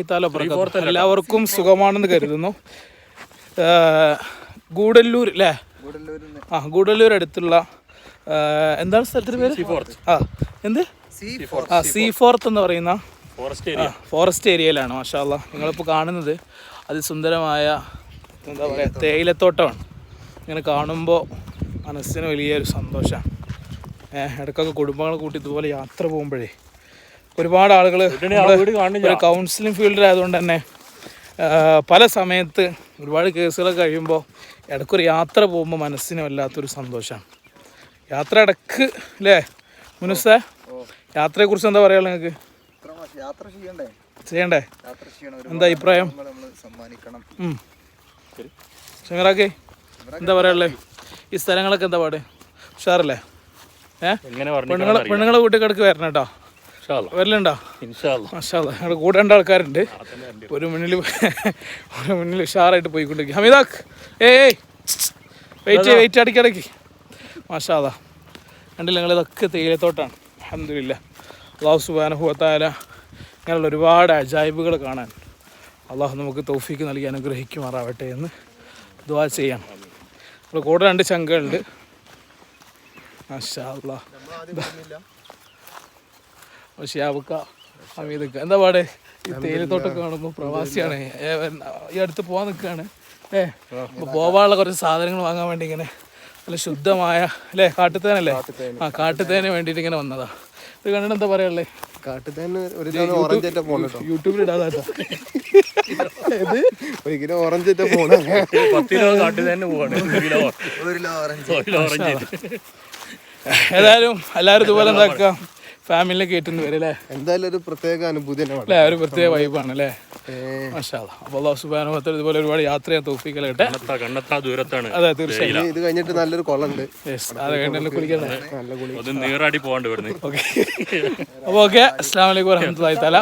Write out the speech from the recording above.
എല്ലാവർക്കും സുഖമാണെന്ന് കരുതുന്നു. ഗൂഡല്ലൂർ അല്ലേ ആ ഗൂഡല്ലൂർ അടുത്തുള്ള എന്താണ് സ്ഥലത്തിന്റെ പേര്? ആ എന്ത്? ആ സീ ഫോർത്ത് എന്ന് പറയുന്ന ഫോറസ്റ്റ് ഏരിയയിലാണ് മാഷാല്ല നിങ്ങളിപ്പോൾ കാണുന്നത് അതിസുന്ദരമായ എന്താ പറയുക തേയിലത്തോട്ടമാണ്. ഇങ്ങനെ കാണുമ്പോൾ മനസ്സിന് വലിയൊരു സന്തോഷമാണ് ഏഹ് ഇടയ്ക്കൊക്കെ കുടുംബങ്ങൾ കൂട്ടി ഇതുപോലെ യാത്ര പോകുമ്പോഴേ ഒരുപാട് ആളുകൾ കൗൺസിലിംഗ് ഫീൽഡിലായതുകൊണ്ട് തന്നെ പല സമയത്ത് ഒരുപാട് കേസുകൾ കഴിയുമ്പോൾ ഇടയ്ക്കൊരു യാത്ര പോകുമ്പോൾ മനസ്സിന് വല്ലാത്തൊരു സന്തോഷമാണ് യാത്ര ഇടയ്ക്ക് അല്ലേ മുനുസ യാത്രയെക്കുറിച്ച് എന്താ പറയുക നിങ്ങൾക്ക് യാത്ര ചെയ്യണ്ടേ? ചെയ്യണ്ടേ? യാത്ര ചെയ്യണം എന്താ അഭിപ്രായം? നമ്മൾ സമ്മാനിക്കണം. ഷമീറാക്കെ എന്താ പറയാനുള്ളത് ഈ സ്ഥലങ്ങളൊക്കെ എന്താ പാട്? ഉഷാറല്ലേ? ഏഹ് പെണ്ണുങ്ങളെ പെണ്ണുങ്ങളെ വീട്ടിൽ കിടക്ക് വരണം കേട്ടോ. വരലുണ്ടോ? മാഷാല്ല കൂടെ രണ്ട് ആൾക്കാരുണ്ട്. ഒരു മുന്നിൽ ഒരു മുന്നിൽ ഉഷാറായിട്ട് പോയിക്കൊണ്ടിരിക്കും. ഹമീദാക്ക്. ഏയ് വെയിറ്റ് വെയിറ്റ് അടിക്കടക്കി മഷാല കണ്ടില്ല ഞങ്ങളിതൊക്കെ തേയിലത്തോട്ടാണ്. അഹമ്മദില്ല അള്ളാഹു സുബാനുഭവത്തായ ഇങ്ങനെയുള്ള ഒരുപാട് അജായിബുകൾ കാണാൻ അള്ളാഹു നമുക്ക് തൗഫീക്ക് നൽകി അനുഗ്രഹിക്കുമാറാവട്ടെ എന്ന് ദുവാ ചെയ്യാം അപ്പോൾ കൂടെ രണ്ട് ശങ്കകളുണ്ട് മാഷാ അള്ളാഹ് ഷിയാബുക്ക ഹമീദക്ക എന്താ പാടെ? ഈ തേയിലത്തോട്ടൊക്കെ കാണുമ്പോൾ പ്രവാസിയാണ്. ഈ അടുത്ത് പോകാൻ നിൽക്കുകയാണ് ഏ പോവാനുള്ള കുറച്ച് സാധനങ്ങൾ വാങ്ങാൻ വേണ്ടി ഇങ്ങനെ നല്ല ശുദ്ധമായ അല്ലേ? കാട്ടുതേനല്ലേ? ആ കാട്ടുതേന് വേണ്ടിയിട്ട് ഇങ്ങനെ വന്നതാ. ഇത് കണ്ടിട്ട് എന്താ പറയാനുള്ളേ? കാട്ടുതേന് ഒരു ഓറഞ്ച് പോണ യൂട്യൂബിൽ ഇടാതാട്ടോ ഓറഞ്ച് പോണ പത്ത് കിലോ കാട്ടിൽ തന്നെ പോവാണ്. ഒരു കിലോ ഒരു കിലോ ഓറഞ്ച് ഏതായാലും എല്ലാവരും ഇതുപോലെ എന്താക്കുക? ഫാമിലിനെ കയറ്റുന്നു വരും അല്ലേ? എന്തായാലും ഒരു പ്രത്യേക അനുഭൂതി അല്ലേ ഒരു പ്രത്യേക വൈബാണ് അല്ലേ? ഏ, മാഷാ അപ്പോൾ അള്ളാഹു സുബാനുഭത്തിൽ ഇതുപോലെ ഒരുപാട് യാത്ര ചെയ്യാൻ തോപ്പിക്കലട്ടെ കണ്ണത്താ കണ്ണത്താ ദൂരത്താണ്. അതെ തീർച്ചയായും. ഇത് കഴിഞ്ഞിട്ട് നല്ലൊരു കുളമുണ്ട് അത് കഴിഞ്ഞാൽ കുളിക്കണം നല്ല കുളി ഒന്ന് നീറാടി പോകാണ്ട് ഇവിടുന്ന്. ഓക്കെ അപ്പോൾ ഓക്കെ അസ്സാം വലൈക്കും വരഹമുല്ലാ തല